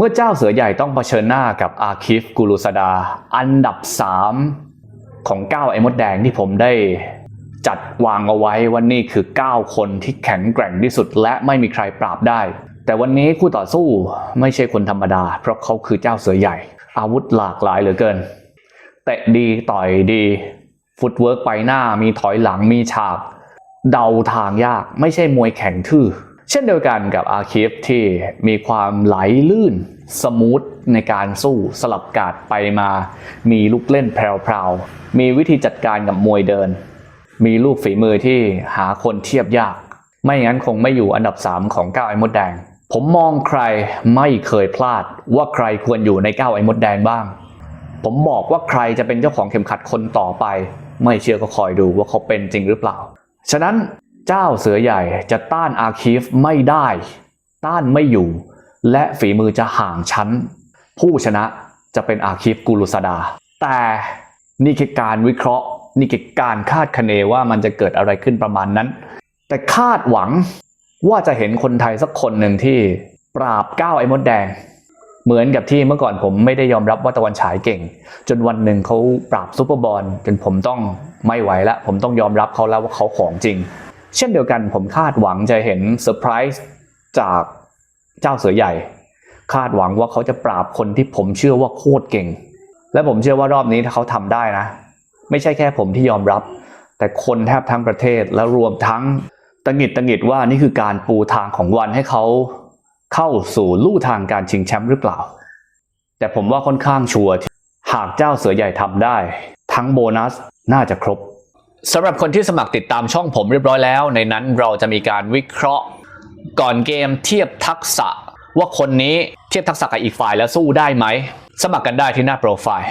เมื่อเจ้าเสือใหญ่ต้องเผชิญหน้ากับอาคิฟกูรุสดา อันดับ 3 ของ 9 ไอ้มดแดงที่ผมได้จัดวางเอาไว้ว่านี่คือ 9 คนที่แข็งแกร่งที่สุดและไม่มีใครปราบได้ แต่วันนี้คู่ต่อสู้ไม่ใช่คนธรรมดา เพราะเขาคือเจ้าเสือใหญ่ อาวุธหลากหลายเหลือเกิน เตะดีต่อยดี ฟุตเวิร์กไปหน้ามีถอยหลังมีฉาก เดาทางยากไม่ใช่มวยแข็งทื่อ เช่นเดียวกันกับอาคิฟที่มีความไหลลื่นสมูทในการสู้สลับกาดไปมา มีลูกเล่นแพรวๆมีวิธีจัดการกับมวยเดิน มีลูกฝีมือที่หาคนเทียบยาก ไม่งั้นคงไม่อยู่อันดับ 3 ของ9ไอ้มดแดง ผมมองใครไม่เคยพลาดว่าใครควรอยู่ใน9ไอ้มดแดงบ้าง ผมบอกว่าใครจะเป็นเจ้าของเข็มขัดคนต่อไป ไม่เชื่อก็คอยดูว่าเขาเป็นจริงหรือเปล่า ฉะนั้น เจ้าเสือใหญ่จะต้านอาคีฟไม่ได้ ต้านไม่อยู่ และฝีมือจะห่างชั้น ผู้ชนะจะเป็นอาคีฟกูรุสดา แต่นี่คือการวิเคราะห์ นี่คือการคาดคะเนว่ามันจะเกิดอะไรขึ้นประมาณนั้น แต่คาดหวังว่าจะเห็นคนไทยสักคนหนึ่งที่ปราบก้าวไอ้มดแดง เหมือนกับที่เมื่อก่อนผมไม่ได้ยอมรับว่าตะวันฉายเก่ง จนวันหนึ่งเขาปราบซูเปอร์บอลจนผมต้องไม่ไหวและผมต้องยอมรับเขาแล้วว่าเขาของจริง เช่นเดียวกันผมคาดหวังจะเห็นเซอร์ไพรส์จากเจ้าเสือใหญ่ คาดหวังว่าเขาจะปราบคนที่ผมเชื่อว่าโคตรเก่ง และผมเชื่อว่ารอบนี้ถ้าเขาทำได้นะ ไม่ใช่แค่ผมที่ยอมรับ แต่คนแทบทั้งประเทศและรวมทั้งตังหิดตังหิดว่านี่คือการปูทางของวันให้เขาเข้าสู่ลู่ทางการชิงแชมป์หรือเปล่า แต่ผมว่าค่อนข้างชัวร์หากเจ้าเสือใหญ่ทำได้ ทั้งโบนัสน่าจะครบ สำหรับคนที่สมัครติดตามช่องผมเรียบร้อยแล้ว ในนั้นเราจะมีการวิเคราะห์ ก่อนเกมเทียบทักษะ ว่าคนนี้เทียบทักษะกับอีกฝ่ายแล้วสู้ได้ไหม สมัครกันได้ที่หน้าโปรไฟล์